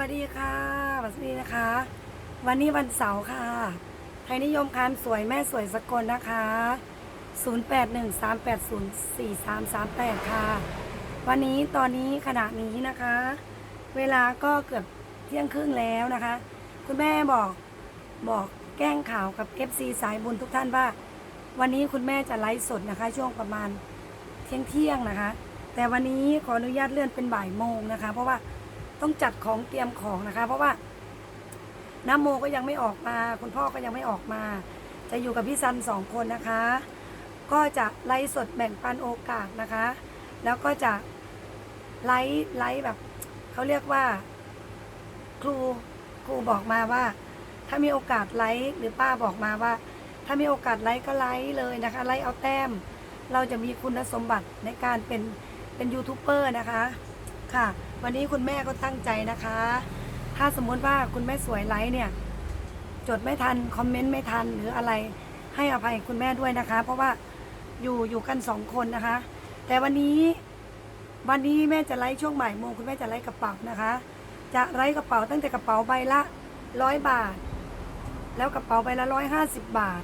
วัสดีค่ะสวัสดีนะคะ วันนี้วันเสาร์ค่ะ ไทยนิยมคานสวยแม่สวยสกลนะคะ 0813804338 ค่ะ วันนี้ตอนนี้ขณะนี้นะคะ เวลาก็เกือบเที่ยงครึ่งแล้วนะคะ คุณแม่บอกบอกแกล้งข่าวกับ FC สายบุญทุกท่านว่า วันนี้คุณแม่จะไลฟ์สดนะคะ ช่วงประมาณเที่ยงเที่ยงนะคะ แต่วันนี้ขออนุญาตเลื่อนเป็นบ่ายโมงนะคะ เพราะว่า ต้องจัดของเตรียมของนะคะ เพราะว่าน้ำโมก็ยังไม่ออกมา คุณพ่อก็ยังไม่ออกมา จะอยู่กับพี่ซันสองคนนะคะ ก็จะไลฟ์สดแบ่งปันโอกาสนะคะ แล้วก็จะไลฟ์ไลฟ์แบบเขาเรียกว่า ครูครูบอกมาว่า ถ้ามีโอกาสไลฟ์หรือป้าบอกมาว่า ถ้ามีโอกาสไลฟ์ก็ไลฟ์เลยนะคะไลฟ์เอาแต้ม เราจะมีคุณสมบัติในการเป็นเป็นยูทูบเบอร์นะคะค่ะ วันนี้คุณแม่ก็ตั้งใจนะคะ ถ้าสมมุติว่าคุณแม่สวยไลฟ์เนี่ย จดไม่ทันคอมเมนต์ไม่ทันหรืออะไรให้อภัยคุณแม่ด้วยนะคะ เพราะว่าอยู่อยู่กันสองคนนะคะ แต่วันนี้วันนี้แม่จะไลฟ์ช่วงบ่ายโมงคุณแม่จะไลฟ์กระเป๋านะคะ จะไลฟ์กระเป๋าตั้งแต่กระเป๋าใบละร้อยบาท แล้วกระเป๋าใบละร้อยห้าสิบบาท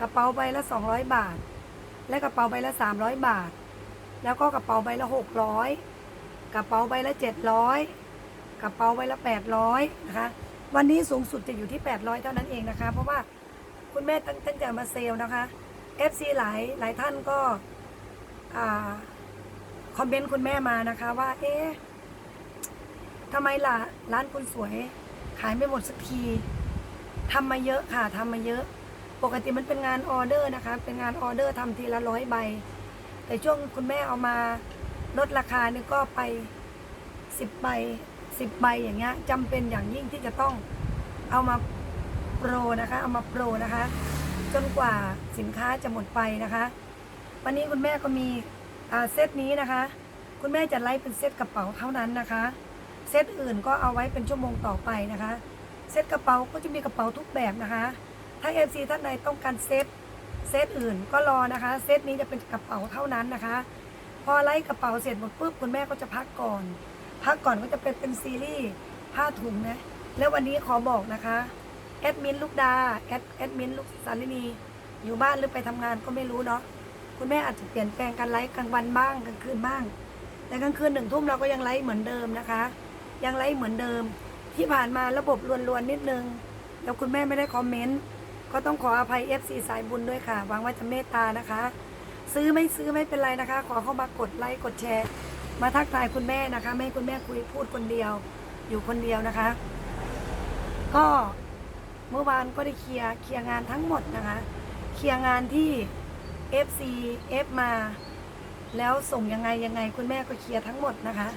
กระเป๋าใบละสองร้อยบาท และกระเป๋าใบละสามร้อยบาท แล้วก็กระเป๋าใบละหกร้อย กระเป๋าใบละเจ็ดร้อยกระเป๋าใบละแปดร้อยนะคะ วันนี้สูงสุดจะอยู่ที่แปดร้อยเท่านั้นเองนะคะ เพราะว่าคุณแม่ตั้งตั้งใจมาเซลล์นะคะ FC หลายหลายท่านก็คอมเมนต์คุณแม่มานะคะว่า เอ๊ะทำไมล่ะร้านคุณสวยขายไม่หมดสักทีทำมาเยอะค่ะทำมาเยอะ ปกติมันเป็นงานออเดอร์นะคะ เป็นงานออเดอร์ทำทีละร้อยใบ แต่ช่วงคุณแม่เอามา ลดราคานี่ก็ไปสิบใบสิบใบอย่างเงี้ยจำเป็นอย่างยิ่งที่จะต้องเอามาโปรนะคะ เอามาโปรนะคะ จนกว่าสินค้าจะหมดไปนะคะ วันนี้คุณแม่ก็มีอ่าเซตนี้นะคะ คุณแม่จะไลฟ์เป็นเซตกระเป๋าเท่านั้นนะคะ เซตอื่นก็เอาไว้เป็นชั่วโมงต่อไปนะคะ เซตกระเป๋าก็จะมีกระเป๋าทุกแบบนะคะ ถ้า FC ท่านใดต้องการเซตเซตอื่นก็รอนะคะ เซตนี้จะเป็นกระเป๋าเท่านั้นนะคะ พอไล่กระเป๋าเสร็จหมดปุ๊บคุณแม่ก็จะพักก่อน พักก่อนก็จะเป็นเป็นซีรีส์ผ้าถุงนะ แล้ววันนี้ขอบอกนะคะแอดมินลูกดาแอดแอดมินลูกสารินีอยู่บ้านหรือไปทำงานก็ไม่รู้เนาะคุณแม่อาจจะเปลี่ยนแปลงการไลฟ์กลางวันบ้างกลางคืนบ้าง แต่กลางคืนหนึ่งทุ่มเราก็ยังไลฟ์เหมือนเดิมนะคะ ยังไลฟ์เหมือนเดิม ที่ผ่านมาระบบลวนๆนิดนึงแล้วคุณแม่ไม่ได้คอมเมนต์ก็ต้องขออภัย FC สายบุญด้วยค่ะหวังว่าจะเมตตานะคะ ซื้อไม่ซื้อไม่เป็นไรนะคะ ขอเข้ามากดไลค์กดแชร์ มาทักทายคุณแม่นะคะ ไม่ให้คุณแม่คุยพูดคนเดียว อยู่คนเดียวนะคะ ก็เมื่อวานก็ได้เคลียร์เคลียร์งานทั้งหมดนะคะ เคลียร์งานที่ FC F มา แล้วส่งยังไงยังไง คุณแม่ก็เคลียร์ทั้งหมดนะคะ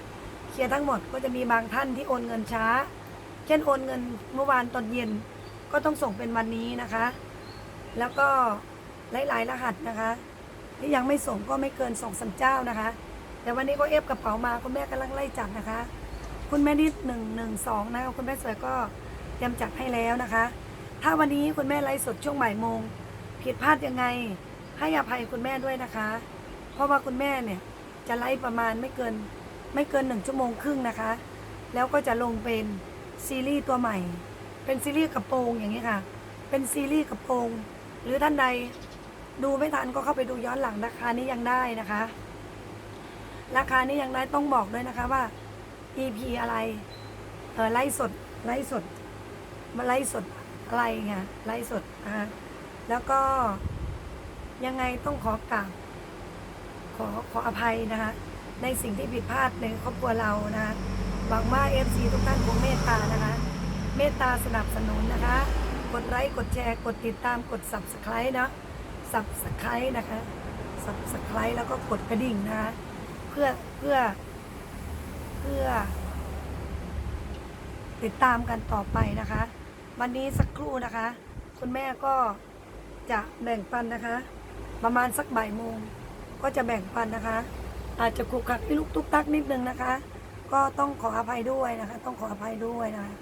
เคลียร์ทั้งหมดก็จะมีบางท่านที่โอนเงินช้า เช่นโอนเงินเมื่อวานตอนเย็นก็ต้องส่งเป็นวันนี้นะคะ แล้วก็หลายๆรหัสนะคะ ที่ยังไม่ส่งก็ไม่เกินสองสามเจ้านะคะ แต่วันนี้ก็เอฟกระเป๋ามาคุณแม่กำลังไล่จัดนะคะ คุณแม่นิดหนึ่งหนึ่งสองนะคะคุณแม่สวยก็เตรียมจัดให้แล้วนะคะ ถ้าวันนี้คุณแม่ไลฟ์สดช่วงบ่ายโมงผิดพลาดยังไงให้อภัยคุณแม่ด้วยนะคะ เพราะว่าคุณแม่เนี่ยจะไลฟ์ประมาณไม่เกินไม่เกินหนึ่งชั่วโมงครึ่งนะคะ แล้วก็จะลงเป็นซีรีส์ตัวใหม่ เป็นซีรีส์กระโปรงอย่างนี้ค่ะ เป็นซีรีส์กระโปรง หรือท่านใด ดูไม่ทันก็เข้าไปดูย้อนหลังราคานี้ยังได้นะคะ ราคานี้ยังได้ต้องบอกด้วยนะคะว่า EP อะไร เออไลฟ์สดไลฟ์สดมาไลฟ์สดอะไรไงไลฟ์สดอ่าแล้วก็ยังไงต้องขอกราบขอขออภัยนะคะในสิ่งที่ผิดพลาดในครอบครัวเรานะคะหวังว่า FC ทุกท่านคงเมตตานะคะ เมตตาสนับสนุนนะคะ กดไลค์กดแชร์ กดติดตามกด subscribe เนะ subscribe นะคะ subscribe แล้วก็กดกระดิ่งนะคะ เพื่อเพื่อเพื่อ ติดตามกันต่อไปนะคะ วันนี้สักครู่นะคะ คุณแม่ก็จะแบ่งปันนะคะ ประมาณสักบ่ายโมงก็จะแบ่งปันนะคะ อาจจะขรุกขลักพี่ลูกตุ๊กตักนิดนึงนะคะ ก็ต้องขออภัยด้วยนะคะ ต้องขออภัยด้วยนะคะ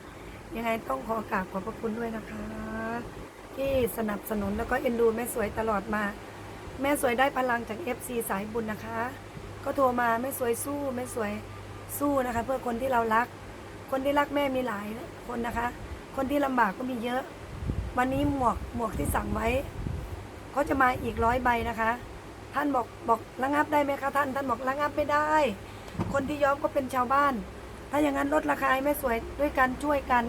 ยังไงต้องขอกราบขอบพระคุณด้วยนะคะ ที่สนับสนุนแล้วก็เอ็นดูแม่สวยตลอดมา แม่สวยได้พลังจาก FC สายบุญนะคะ ก็โทรมาแม่สวยสู้แม่สวยสู้นะคะ เพื่อคนที่เรารัก คนที่รักแม่มีหลายคนนะคะ คนที่ลำบากก็มีเยอะ วันนี้หมวกหมวกที่สั่งไว้เขาจะมาอีกร้อยใบนะคะ ท่านบอกบอกระงับได้ไหมคะท่าน ท่านบอกระงับไม่ได้ คนที่ย้อมก็เป็นชาวบ้าน ถ้าอย่างนั้นลดราคาให้แม่สวยด้วยกันช่วยกัน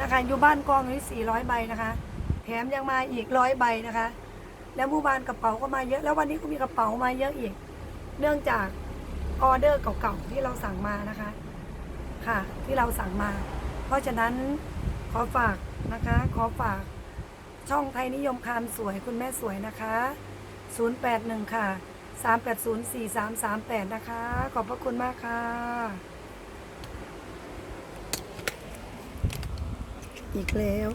นะคะอยู่บ้านกองอยู่ที่400 ใบนะคะ แถมยังมาอีกร้อยใบนะคะ แล้วผู้บานกระเป๋าก็มาเยอะ แล้ววันนี้ก็มีกระเป๋ามาเยอะอีก เนื่องจากออเดอร์เก่าๆที่เราสั่งมานะคะ ค่ะ ที่เราสั่งมา เพราะฉะนั้นขอฝากนะคะ ขอฝากช่องไทยนิยมคามสวยคุณแม่สวยนะคะ 081 ค่ะ 3804338 นะคะ ขอบพระคุณมากค่ะ อีกแล้ว